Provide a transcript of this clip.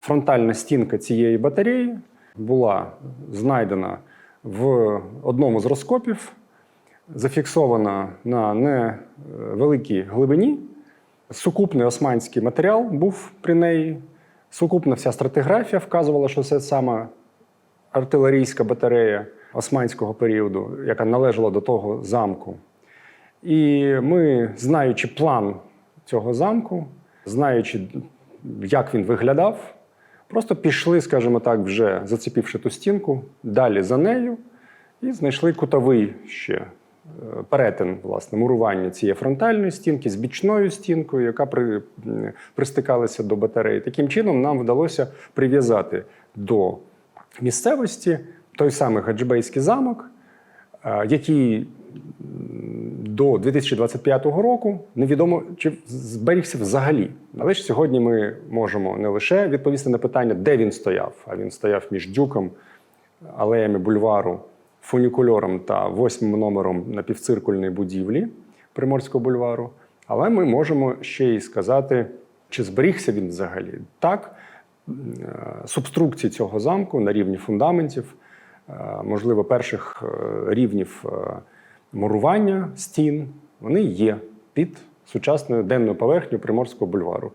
Фронтальна стінка цієї батареї була знайдена в одному з розкопів, зафіксована на невеликій глибині. Сукупний османський матеріал був при неї. Сукупна вся стратиграфія вказувала, що це саме артилерійська батарея османського періоду, яка належала до того замку. І ми, знаючи план цього замку, знаючи, як він виглядав, просто пішли, скажімо так, вже зацепивши ту стінку, далі за нею, і знайшли кутовий ще е, перетин, власне, мурування цієї фронтальної стінки з бічною стінкою, яка при, пристикалася до батареї. Таким чином, нам вдалося прив'язати до місцевості той самий Гаджибейський замок, е, який до 2025 року невідомо чи зберігся взагалі. Але ж сьогодні ми можемо не лише відповісти на питання, де він стояв, а він стояв між дюком, алеями бульвару, фунікульором та восьмим номером напівциркульної будівлі Приморського бульвару. Але ми можемо ще й сказати, чи зберігся він взагалі. Так, е, субструкції цього замку на рівні фундаментів, е, можливо, перших е, рівнів мурування стін, вони є під сучасною денною поверхню Приморського бульвару.